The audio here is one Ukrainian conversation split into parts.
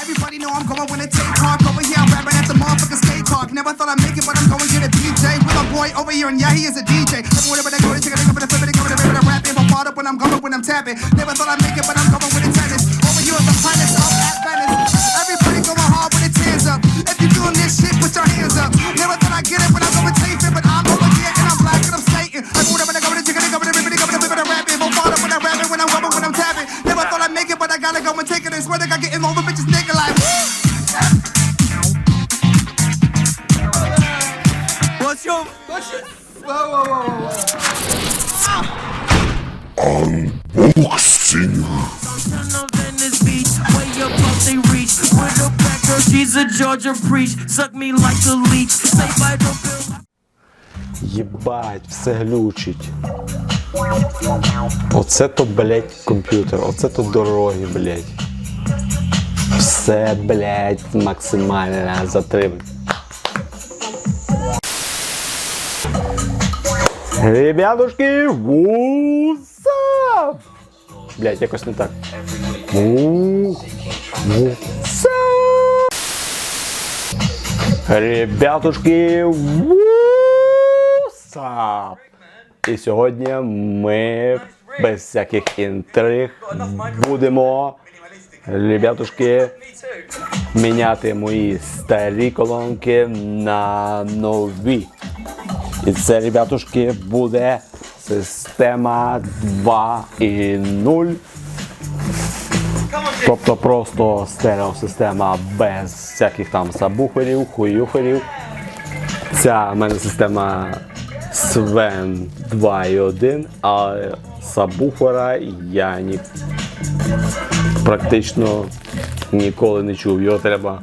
Everybody know I'm going when it take talk over here. I'm rapping at the motherfucking skate park. Never thought I'd make it, but I'm going to DJ with a boy over here, and yeah, he is a DJ. Everywhere but I go, they take a look up at the they come to the rapping, but part up when I'm going, when I'm tapping. Never thought I'd make it, but I'm going with the tennis. Over here at the planets up at Venice. Everybody going hard with its hands up. If you doing this shit, put your hands up. Never thought I'd get it, but I'm going to tape it. But I'm over here and I'm black and I'm Satan. Everywhere but I go, they take a look up at the they come to the rapping, but part up when I'm rapping, when I'm going, when I'm tapping. Never thought I'd make it, but I gotta go and take it. And swear that I getting all bill. Єбать, все глючить. Оце то, блять, комп'ютер, оце то дороги, блять. Все, блять, максимально затримано. Ребятушки, вуса! Блять, якось не так. Ву- Вуса! Ребятушки, вуса! І сьогодні ми без всяких інтриг будемо, ребятушки, міняти мої старі колонки на нові. І це, ребятушки, буде система 2.0. Тобто просто стереосистема без всяких там сабвуферів, хуюферів. Ця в мене система Sven 2.1, а сабвуфера я ні, практично ніколи не чув. Його треба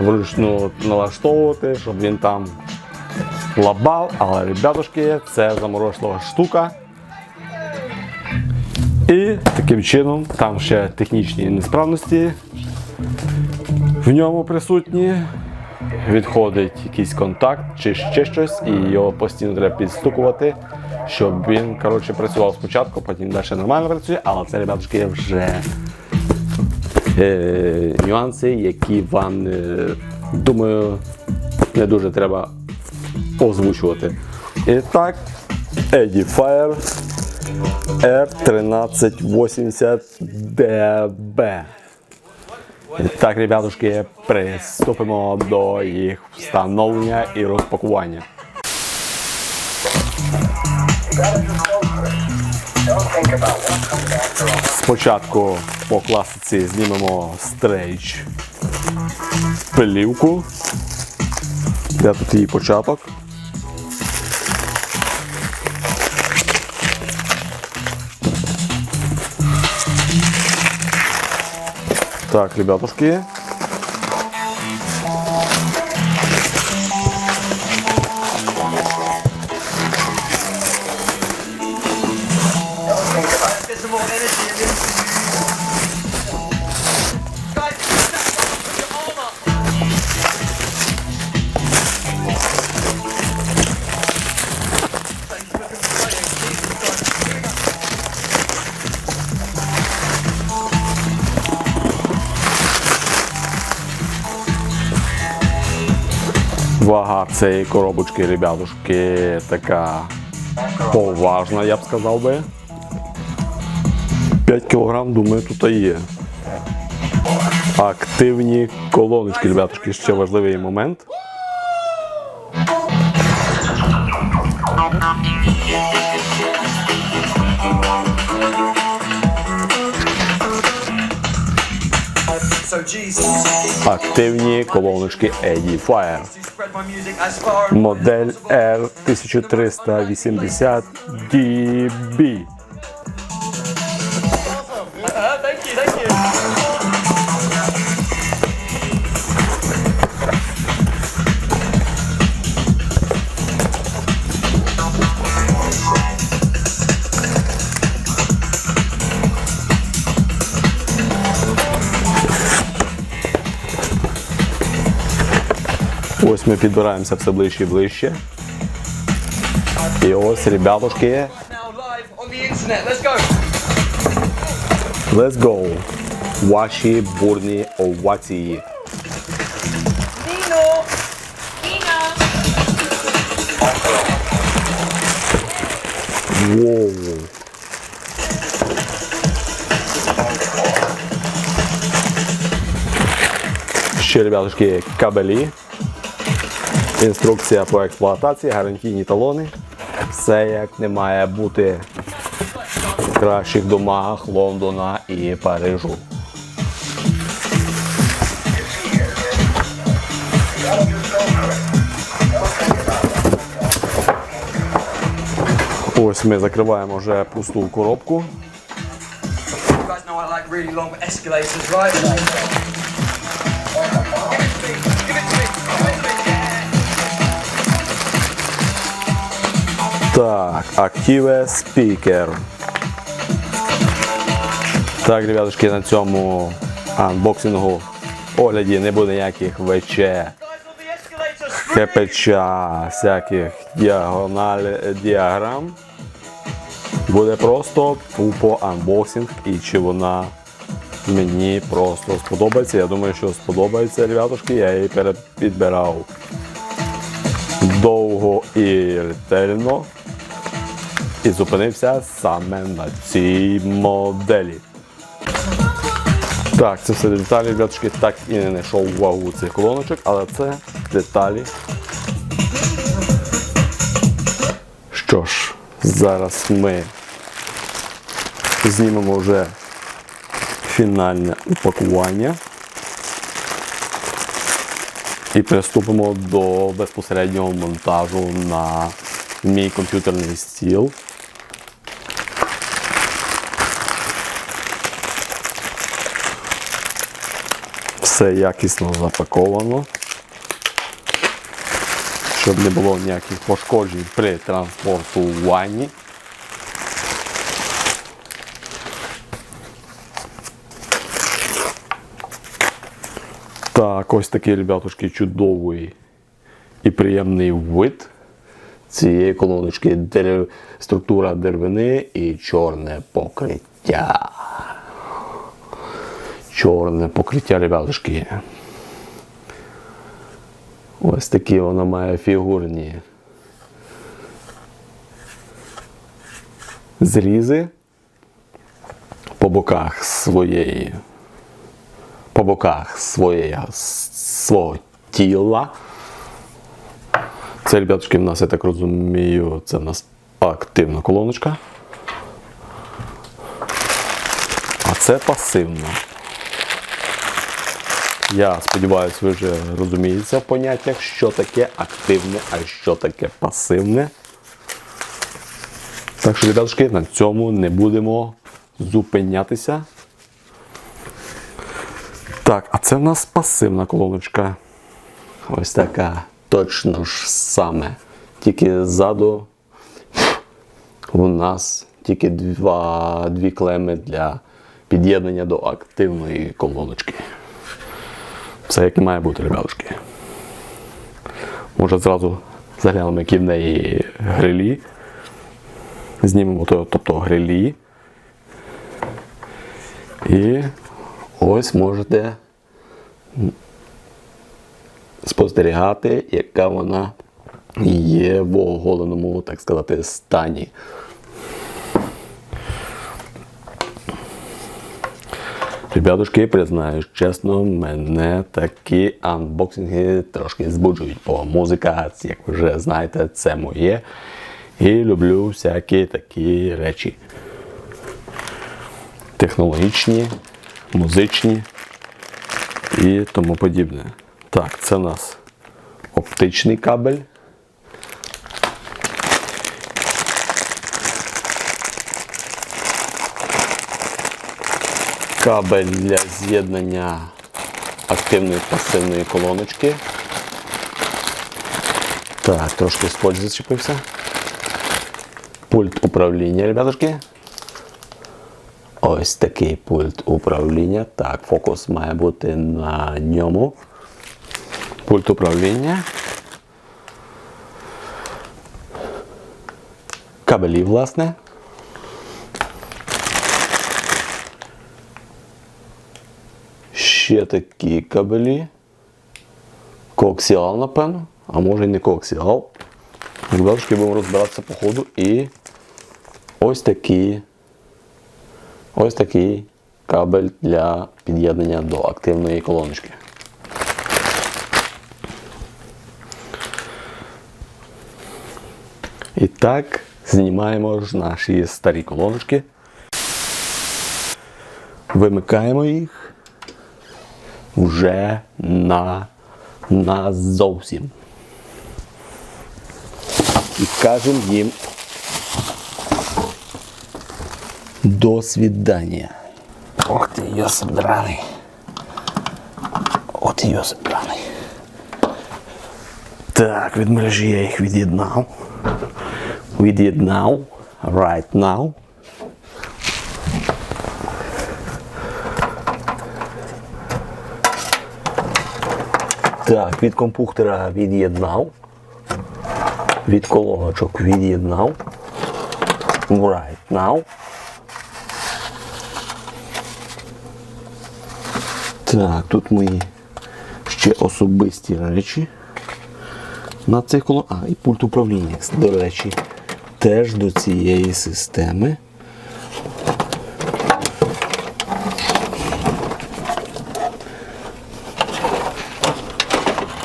вручну налаштовувати, щоб він там лабав, але, ребятушки, це заморочлива штука. І таким чином там ще технічні несправності в ньому присутні. Відходить якийсь контакт чи ще щось, і його постійно треба підстукувати, щоб він коротше, працював спочатку, потім далі нормально працює, але це, ребятушки, вже е, нюанси, які вам, е, думаю, не дуже треба озвучувати. І так, Edifier R1380DB. І так, ребятушки, приступимо до їх встановлення і розпакування. Спочатку по класиці знімемо стрейч плівку. Де тут її початок? Так, ребятушки. Вага цієї коробочки, ребятушки, така поважна, я б сказав би. 5 кг, думаю, тут є. Активні колоночки, ребятушки, ще важливий момент. So Jesus, Активні колоночки Edifier. Модель R1380 Ось ми підбираємося все ближче і ближче. І ось, ребятушки. Let's go. ваші бурні овації. Воу. Ще, ребятушки, кабелі. Інструкція по експлуатації, гарантійні талони. Все як не має бути в кращих домах Лондона і Парижу. Ось ми закриваємо вже пусту коробку. Так, Active Speaker. Так, ребятушки, на цьому анбоксингу огляді не буде ніяких ВЧ, КПЧ, всяких діагональ, діаграм. Буде просто тупо анбоксинг і чи вона мені просто сподобається. Я думаю, що сподобається, ребятушки, я її перепідбирав довго і ретельно. І зупинився саме на цій моделі. Так, це все деталі, ребятушки, так і не знайшов увагу цих колоночок, але це деталі. Що ж, зараз ми знімемо вже фінальне упакування і приступимо до безпосереднього монтажу на мій комп'ютерний стіл. Все якісно запаковано, щоб не було ніяких пошкоджень при транспортуванні. Так, ось такий, ребятушки, чудовий і приємний вид цієї колоночки. Структура деревини і чорне покриття. Чорне покриття, ребятушки. Ось такі воно має фігурні зрізи по боках своєї по боках своєї, свого тіла. Це, ребятушки, в нас, я так розумію, це в нас активна колоночка. А це пасивна. Я сподіваюся, ви вже розумієте в поняттях, що таке активне, а що таке пасивне. Так що, ребятушки, на цьому не будемо зупинятися. Так, а це в нас пасивна колоночка. Ось така. Точно ж саме. Тільки ззаду у нас тільки два, дві клеми для під'єднання до активної колоночки. Все як і має бути, ребятушки. Може зразу заглянемо, які в неї грилі. Знімемо тобто грилі. І ось можете спостерігати, яка вона є в оголеному, так сказати, стані. Ребятушки, признаюсь чесно, мене такі анбоксинги трошки збуджують, бо музика, як ви вже знаєте, це моє. І люблю всякі такі речі. Технологічні, музичні і тому подібне. Так, це у нас оптичний кабель. Кабель для з'єднання активної пасивної колоночки. Так, трошки скотч зачепився. Пульт управління, ребятушки. Ось такий пульт управління. Так, фокус має бути на ньому. Пульт управління. Кабелі, власне. Ще такі кабелі. Коаксіал, напевно, а може і не коаксіал. Ребятушки, будемо розбиратися по ходу і ось такі. Ось такий кабель для під'єднання до активної колоночки. І так, знімаємо ж наші старі колоночки. Вимикаємо їх вже на, на зовсім. І кажемо їм до свидання. Ох ти, Йосип драний. От Йосип драний. Так, від мережі я їх від'єднав. Від'єднав. Right now. Так, від компухтера від'єднав. Від колоночок від'єднав. Right now. Так, тут мої ще особисті речі. На цих колон... А, і пульт управління, до речі, теж до цієї системи.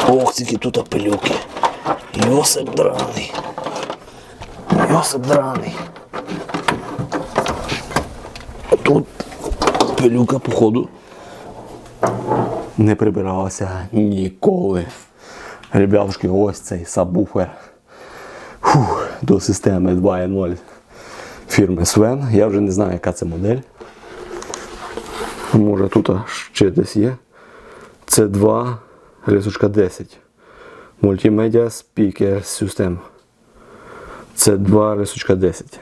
Ох, скільки тут апелюки. Йосип драний. Йосип драний. Тут пилюка, походу, не прибиралася ніколи. Ребятушки, ось цей сабвуфер Фух, до системи 2.0 фірми Sven. Я вже не знаю, яка це модель. Може тут ще десь є. Це 2 рисочка 10. Multimedia Speaker System. Це 2 рисочка 10.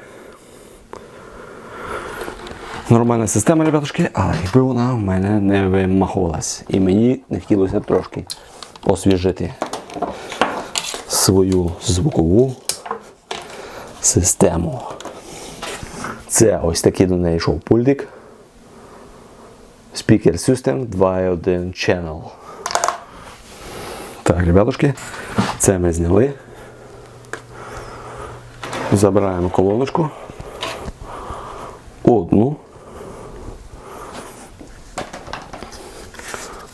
Нормальна система, ребятушки, але якби вона в мене не вимахувалась. І мені не хотілося трошки освіжити свою звукову систему. Це ось такий до неї йшов пультик. Speaker System 2.1 Channel. Так, ребятушки, це ми зняли. Забираємо колоночку. Одну.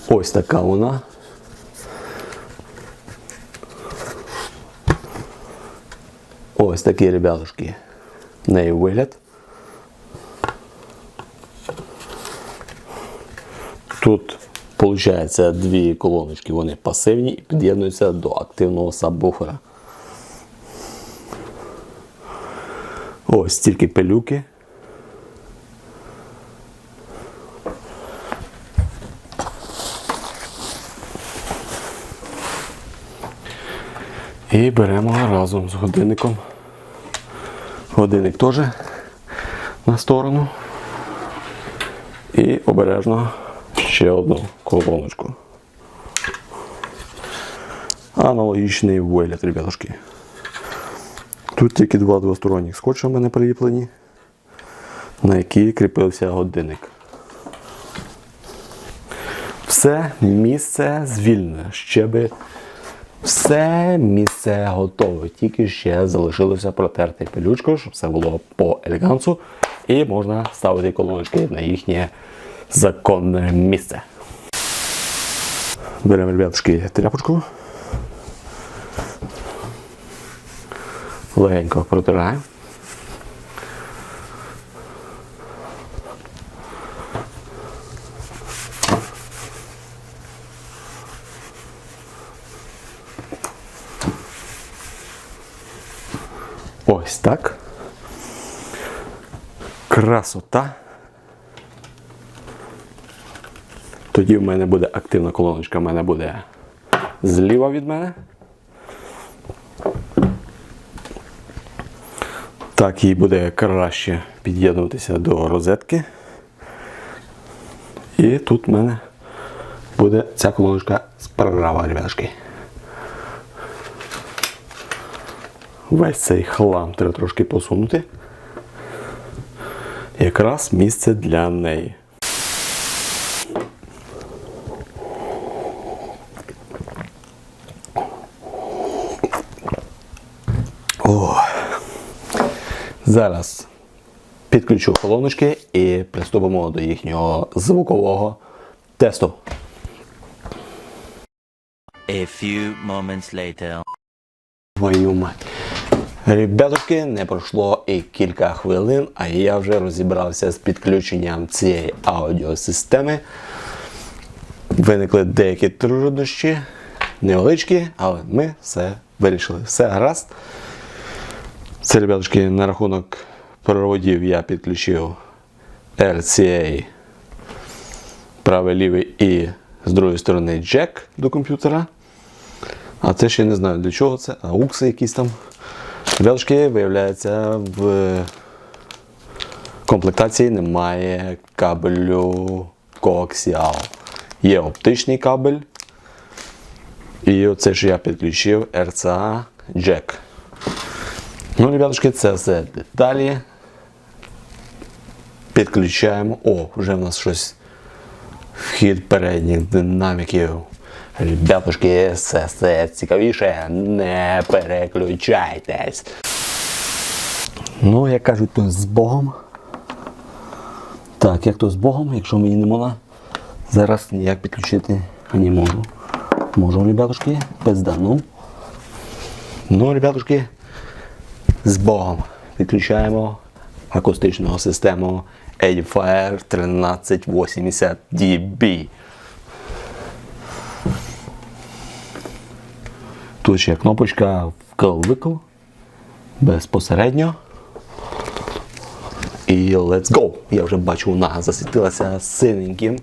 Ось така вона. Ось такі, ребятушки, неї вигляд. Тут, виходить, дві колоночки, вони пасивні і під'єднуються до активного сабвуфера. Ось стільки пилюки. І беремо разом з годинником. Годинник теж на сторону. І обережно ще одну колоночку. Аналогічний вигляд, ребятушки. Тут тільки два двосторонніх скотча в мене приліплені, на які кріпився годинник. Все місце звільнене. Ще би все місце готове. Тільки ще залишилося протерти пилючкою, щоб все було по елегансу. І можна ставити колоночки на їхнє законне місце. Беремо, ребятушки, тряпочку. Легенько протираємо. Ось так. Красота. Тоді в мене буде активна колоночка, в мене буде зліва від мене. Так, їй буде краще під'єднуватися до розетки. І тут в мене буде ця колоночка справа, ребятки. Весь цей хлам треба трошки посунути. Якраз місце для неї. Зараз підключу колоночки і приступимо до їхнього звукового тесту. A few moments later. Твою мать. Ребятушки, не пройшло і кілька хвилин, а я вже розібрався з підключенням цієї аудіосистеми. Виникли деякі труднощі, невеличкі, але ми все вирішили. Все гаразд. Це, ребятушки, на рахунок проводів я підключив RCA правий лівий і з другої сторони джек до комп'ютера. А це ще не знаю для чого це, а укси якісь там. Ребятушки, виявляється, в комплектації немає кабелю коаксіал. Є оптичний кабель. І оце ж я підключив RCA Jack. Ну, ребятушки, це все деталі. Підключаємо. О, вже в нас щось вхід передніх динаміків. Ребятушки, все, все цікавіше, не переключайтесь. Ну, як кажуть, то з Богом. Так, як то з Богом, якщо мені не можна, зараз ніяк підключити не можу. Можу, ребятушки, пиздану. Ну, ребятушки, з Богом. Підключаємо акустичну систему Edifier 1380 dB. Тут ще кнопочка вкл-викл безпосередньо. І let's go! Я вже бачу, вона засвітилася синеньким.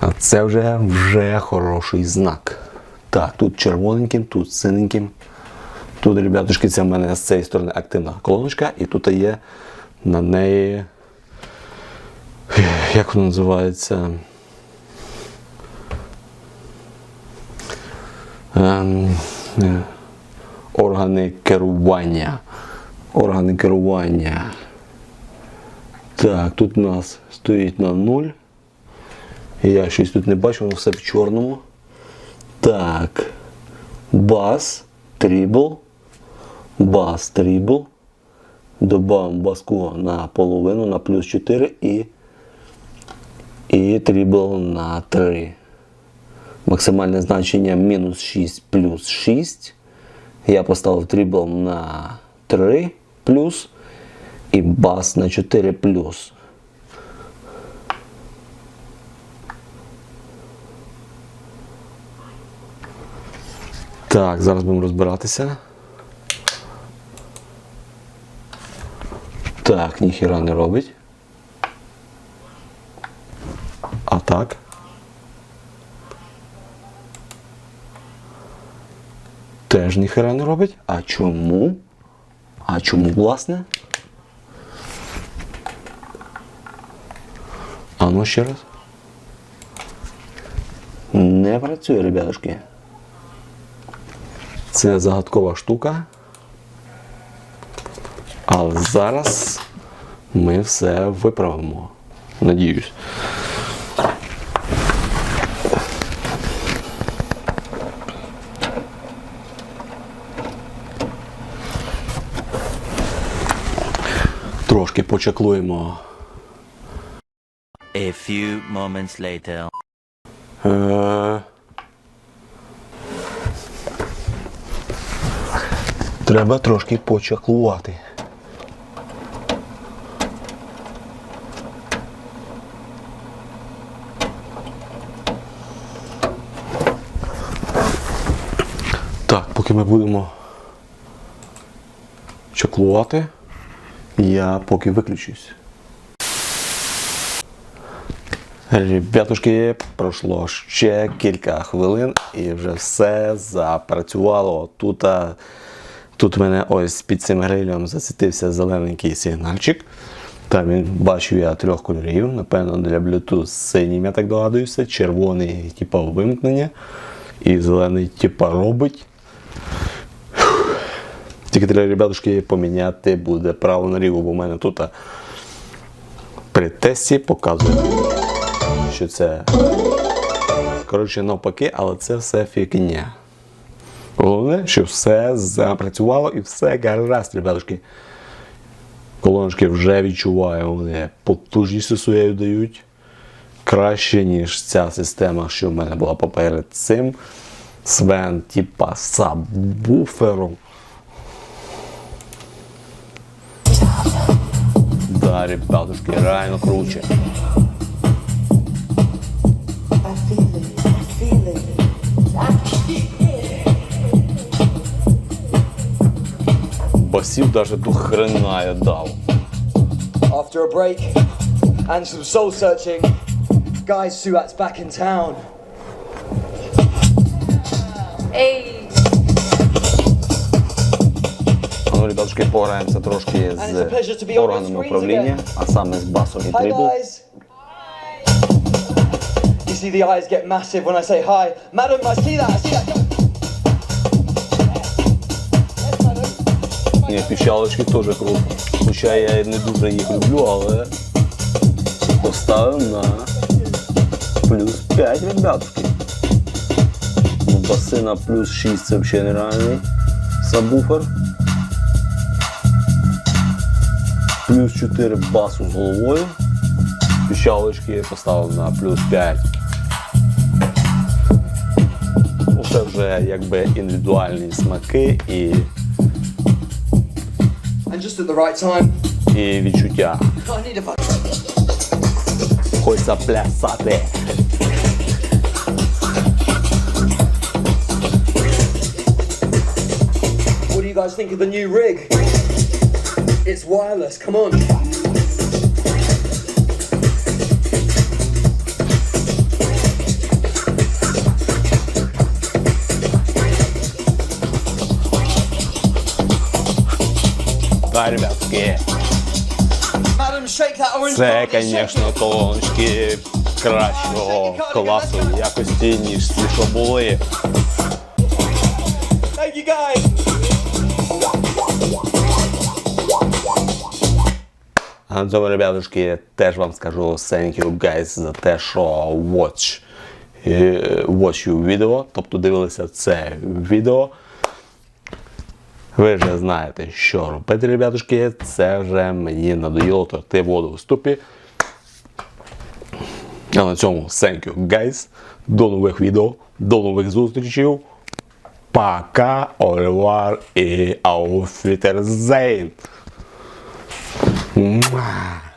А це вже вже хороший знак. Так, тут червоненьким, тут синеньким. Тут, ребятушки, це в мене з цієї сторони активна колоночка, і тут є на неї. Як воно називається? Ем, е, органи керування. Органи керування. Так, тут у нас стоїть на 0. Я щось тут не бачу, воно все в чорному. Так. Бас, трібл. Бас, трібл. Добавимо баску на половину, на плюс 4 і, і трібл на 3. Максимальне значення мінус 6 плюс 6. Я поставив трібл на 3 плюс і бас на 4 плюс. Так, зараз будемо розбиратися. Так, ніхіра не робить. А так. Теж ніхера не робить. А чому? А чому, власне? А ну ще раз. Не працює, ребятушки. Це загадкова штука. Але зараз ми все виправимо. Надіюсь. Трошки почаклуємо. A few moments later. Е, Треба трошки почаклувати. Так, поки ми будемо чаклувати, я поки виключусь. Ребятушки, пройшло ще кілька хвилин і вже все запрацювало. Тут, тут в мене ось під цим грилем засвітився зелененький сигнальчик. Там він бачу я трьох кольорів. Напевно, для Bluetooth синім, я так догадуюся, червоний, типа вимкнення, і зелений, типа робить. Тільки треба, ребятушки, поміняти буде право наліво, бо в мене тут при тесті показує що це. Коротше, навпаки, але це все фігня. Головне, що все запрацювало і все гаразд, ребятушки. Колоночки вже відчуваю, вони потужністю своєю дають краще, ніж ця система, що в мене була поперед цим. Свен, типа сабвуфером. Да, ребятушки, реально круче. I feel it, I feel it. Басів даже до хрена я дав. After a break and some soul searching, guys, Suat's back in town. Hey. Ну, ребятушки, пограємося трошки And it's a pleasure to з органами управління, а саме з басом і Hi, You see the eyes get massive when I say hi. Madam, I see that, I see that. Ні, піщалочки теж круто. Хоча я не дуже їх люблю, але поставив на плюс 5, ребятушки. Ну, Баси плюс 6 це взагалі нереальний сабвуфер. Плюс 4 басу з головою. Піщалочки я поставив на плюс 5. Ну, Це вже якби індивідуальні смаки і, And just at the right time, і відчуття. Хочеться плясати. guys think of the new rig? It's wireless, come on. Да, ребятки, Madam, shake that orange це, button, shake звісно, it. колоночки кращого класу якості, ніж ті, що були. Thank you, guys. Цьому, ребятушки, теж вам скажу thank you guys за те, що watch, е, watch you відео, тобто дивилися це відео. Ви вже знаєте, що робити, ребятушки. Це вже мені надоїло торти воду в ступі. А на цьому thank you guys. До нових відео, до нових зустрічей. Пока, Оливар і Ауфітерзейн. Wow.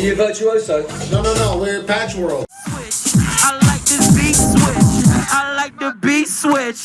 You a virtuoso? No, no, no, we're in Patch World. I like this beat switch. I like the beat switch.